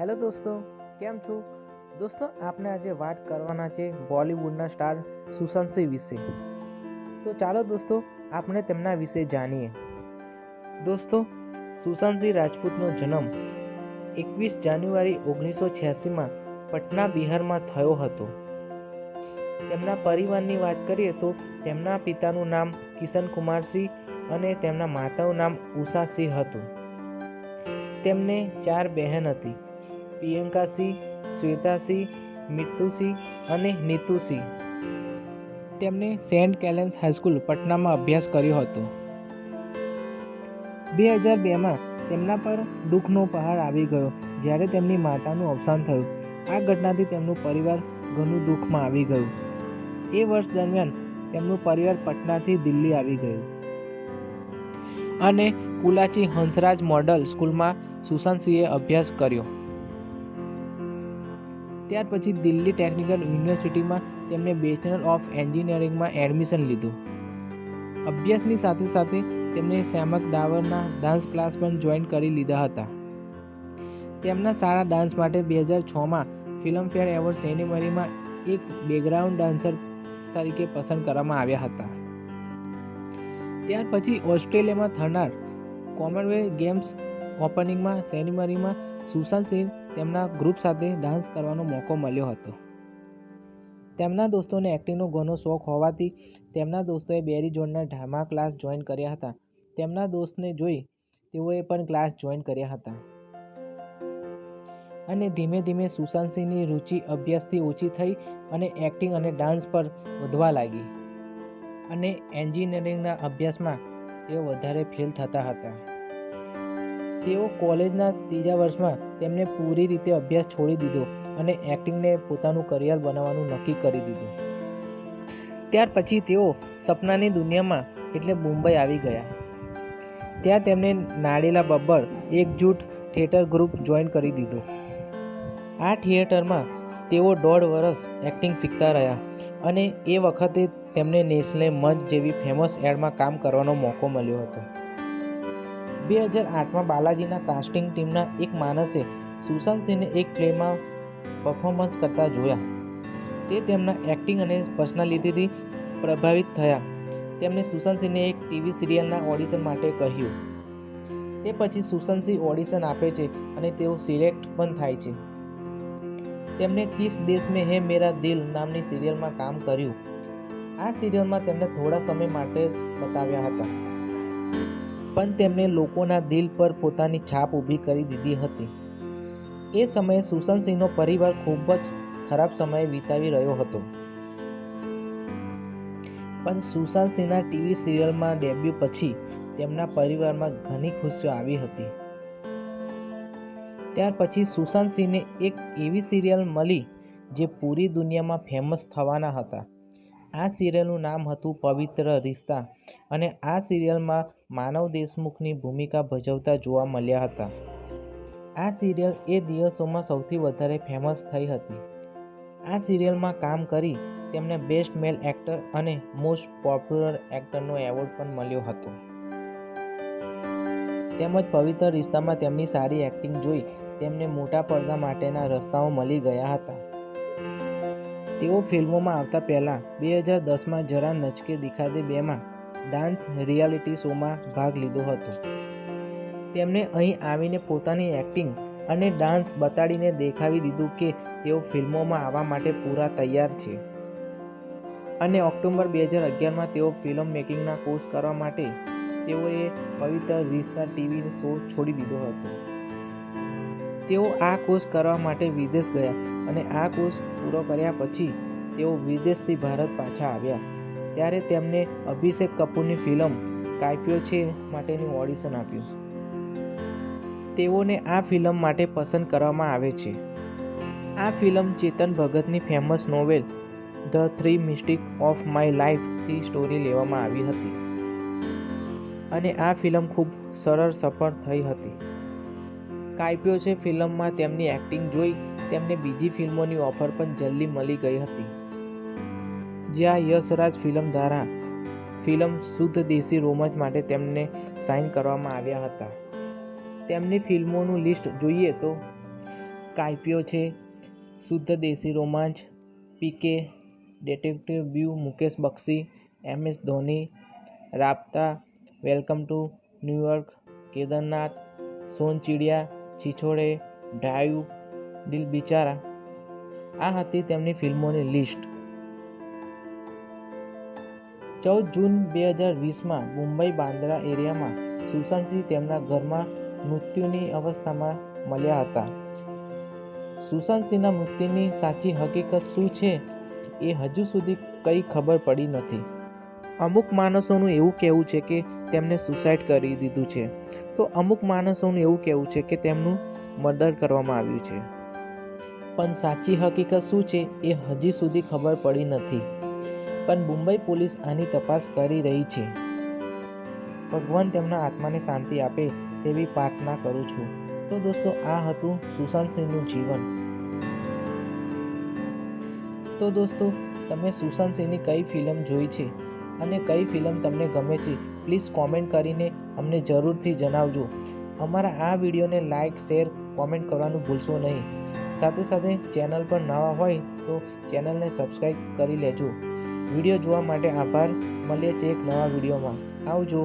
Hello દોસ્તો, કેમ છો? દોસ્તો આપણે આજે વાત કરવાના છે બોલિવૂડના સ્ટાર સુશાંત સિંહ વિશે. તો ચાલો દોસ્તો, આપણે તેમના વિશે જાણીએ. દોસ્તો, સુશાંત સિંહ રાજપૂતનો જન્મ એકવીસ જાન્યુઆરી ઓગણીસો છ્યાસીમાં પટના બિહારમાં થયો હતો. તેમના પરિવારની વાત કરીએ તો તેમના પિતાનું નામ કિશન કુમાર સિંહ અને તેમના માતાનું નામ ઉષા સિંહ હતું. તેમને ચાર બહેન હતી. પ્રિયંકા સિંહ શ્વેતા સિંહ મિત્તુ સિંહ અને નીતુ સિંહ તેમણે સેન્ટ કેલેન્સ હાઈસ્કૂલ પટનામાં અભ્યાસ કર્યો હતો. બે હજાર બેમાં તેમના પર દુઃખનો પહાડ આવી ગયો, જ્યારે તેમની માતાનું અવસાન થયું. આ ઘટનાથી તેમનું પરિવાર ઘણું દુઃખમાં આવી ગયું. એ વર્ષ દરમિયાન તેમનું પરિવાર પટનાથી દિલ્હી આવી ગયું. અને કુલાચી હંસરાજ મોડલ સ્કૂલમાં સુશાંત સિંહે અભ્યાસ કર્યો. ત્યાર પછી દિલ્હી ટેકનિકલ યુનિવર્સિટીમાં તેમણે બેચલર ઓફ એન્જિનિયરિંગમાં એડમિશન લીધું. અભ્યાસની સાથે સાથે તેમણે શ્યામક ડાવરના ડાન્સ ક્લાસ પણ જોઈન કરી લીધા હતા. તેમના સારા ડાન્સ માટે બે હજાર છમાં ફિલ્મફેર એવોર્ડ સેરેમનીમાં એક બેકગ્રાઉન્ડ ડાન્સર તરીકે પસંદ કરવામાં આવ્યા હતા. ત્યાર પછી ઓસ્ટ્રેલિયામાં થનાર કોમનવેલ્થ ગેમ્સ ઓપનિંગમાં સેરેમનીમાં સુશાંત સિંહ તેમના ગ્રુપ સાથે ડાન્સ કરવાનો મોકો મળ્યો હતો. તેમના દોસ્તોને એક્ટિંગનો ઘણો શોખ હોવાથી તેમના દોસ્તોએ બેરી જોનના ઢામા ક્લાસ જોઈન કર્યા હતા. તેમના દોસ્તને જોઈ તેઓએ પણ ક્લાસ જોઈન કર્યા હતા. અને ધીમે ધીમે સુશાંત સિંહની રુચિ અભ્યાસથી ઓછી થઈ અને એક્ટિંગ અને ડાન્સ પર વધવા લાગી. અને એન્જિનિયરિંગના અભ્યાસમાં તેઓ વધારે ફેલ થતા હતા. તેઓ કોલેજના ત્રીજા વર્ષમાં તેમણે પૂરી રીતે અભ્યાસ છોડી દીધો અને એક્ટિંગને પોતાનું કરિયર બનાવવાનું નક્કી કરી દીધું. ત્યાર પછી તેઓ સપનાની દુનિયામાં એટલે મુંબઈ આવી ગયા. ત્યાં તેમણે Nadira Babbar, Ekjute theatre group join કરી દીધું. આ થિયેટરમાં તેઓ દોઢ વર્ષ એક્ટિંગ શીખતા રહ્યા અને એ વખતે તેમને નેસ્લે મંચ જેવી ફેમસ એડમાં કામ કરવાનો મોકો મળ્યો હતો. બે હજાર આઠમાં બાલાજીના કાસ્ટિંગ ટીમના એક માણસે સુશાંત સિંહને એક પ્લેમાં પરફોર્મન્સ કરતા જોયા. તે તેમના એક્ટિંગ અને પર્સનાલિટીથી પ્રભાવિત થયા. તેમણે સુશાંત સિંહને એક ટીવી સિરિયલના ઓડિશન માટે કહ્યું. તે પછી સુશાંત સિંહ ઓડિશન આપે છે અને તેઓ સિલેક્ટ પણ થાય છે. તેમણે કિસ દેશ મેં હે મેરા દિલ નામની સિરિયલમાં કામ કર્યું. આ સિરિયલમાં તેમને થોડા સમય માટે જ બતાવ્યા હતા. પણ તેમણે લોકોના દિલ પર પોતાની છાપ ઊભી કરી દીધી હતી. એ સમયે સુશાંત સિંહનો પરિવાર ખૂબ જ ખરાબ સમય વિતાવી રહ્યો હતો. પણ સુશાંત સિંહના ટીવી સિરિયલમાં ડેબ્યુ પછી તેમના પરિવારમાં ઘણી ખુશીઓ આવી હતી. ત્યાર પછી સુશાંત સિંહને એક એવી સિરિયલ મળી જે પૂરી દુનિયામાં ફેમસ થવાના હતા. આ સિરિયલનું નામ હતું પવિત્ર રિશ્તા અને આ સિરિયલમાં માનવ દેશમુખની ભૂમિકા ભજવતા જોવા મળ્યા હતા. આ સિરિયલ એ દિવસોમાં સૌથી વધારે ફેમસ થઈ હતી. આ સિરિયલમાં કામ કરી તેમને બેસ્ટ મેલ એક્ટર અને મોસ્ટ પોપ્યુલર એક્ટરનો એવોર્ડ પણ મળ્યો હતો. તેમજ પવિત્ર રિશ્તામાં તેમની સારી એક્ટિંગ જોઈ તેમને મોટા પડદા માટેના રસ્તાઓ મળી ગયા હતા. તેઓ ફિલ્મોમાં આવતા પહેલાં બે હજાર દસમાં જરા નચકે દિખા દે બેમાં ડાન્સ રિયાલિટી શોમાં ભાગ લીધો હતો. તેમણે અહીં આવીને પોતાની એક્ટિંગ અને ડાન્સ બતાડીને દેખાવી દીધું કે તેઓ ફિલ્મોમાં આવવા માટે પૂરા તૈયાર છે. અને ઓક્ટોબર બે હજાર અગિયારમાં તેઓ ફિલ્મ મેકિંગના કોર્સ કરવા માટે તેઓએ પવિત્ર રીસના ટીવી શો છોડી દીધો હતો. તેઓ આ કોર્સ કરવા માટે વિદેશ ગયા અને આ કોર્સ પૂરો કર્યા પછી તેઓ વિદેશથી ભારત પાછા આવ્યા. ત્યારે તેમને અભિષેક કપૂરની ફિલ્મ કાપ્યો છે માટેનું ઓડિશન આપ્યું. તેઓને આ ફિલ્મ માટે પસંદ કરવામાં આવે છે. આ film Chetan ભગતની famous novel, the three mistake of my લાઈફથી story લેવામાં આવી હતી. અને આ ફિલ્મ ખૂબ સરળ, સફળ થઈ હતી. કાપ્યો છે ફિલ્મમાં તેમની એક્ટિંગ જોઈ તેમને બીજી ફિલ્મોની ઓફર પણ જલ્દી મળી ગઈ હતી. જ્યાં યશરાજ ફિલ્મ દ્વારા ફિલ્મ શુદ્ધ દેશી રોમાંચ માટે તેમને સાઇન કરવામાં આવ્યા હતા. તેમની ફિલ્મોનું લિસ્ટ જોઈએ તો કાપ્યો છે, Shuddh Desi romance PK detective view Mukesh Bakshi, M S Dhoni, Raabta, welcome to New York Kedarnath Sonchiriya Chhichhore ડાયુ Dil Bechara આ હતી તેમની ફિલ્મોની લિસ્ટ. ચૌદ જૂન બે હજાર વીસમાં મુંબઈ બાંદ્રા એરિયામાં સુશાંત સિંહ તેમના ઘરમાં મૃત્યુની અવસ્થામાં મળ્યા હતા. સુશાંત સિંહના મૃત્યુની સાચી હકીકત શું છે એ હજુ સુધી કંઈ ખબર પડી નથી. અમુક માણસોનું એવું કહેવું છે કે તેમને સુસાઇડ કરી દીધું છે. તો અમુક માણસોનું એવું કહેવું છે કે તેમનું મર્ડર કરવામાં આવ્યું છે. પણ સાચી હકીકત શું છે એ હજી સુધી ખબર પડી નથી. પણ મુંબઈ પોલીસ આની તપાસ કરી રહી છે. ભગવાન તેમના આત્માને શાંતિ આપે તેવી પ્રાર્થના કરું છું. તો દોસ્તો, આ હતું સુશાંત સિંહનું જીવન. તો દોસ્તો, તમે સુશાંત સિંહની કઈ ફિલ્મ જોઈ છે? અને કઈ ફિલ્મ તમને ગમે છે પ્લીઝ કોમેન્ટ કરીને અમને જરૂરથી જણાવજો. અમારા આ વિડીયોને લાઇક શેર કોમેન્ટ કરવાનું ભૂલશો નહીં. સાથે સાથે ચેનલ પર નવા હોય તો ચેનલને સબસ્ક્રાઈબ કરી લેજો. વીડિયો જોવા માટે આભાર. મળીએ છીએ એક નવા વિડીયોમાં. આવજો.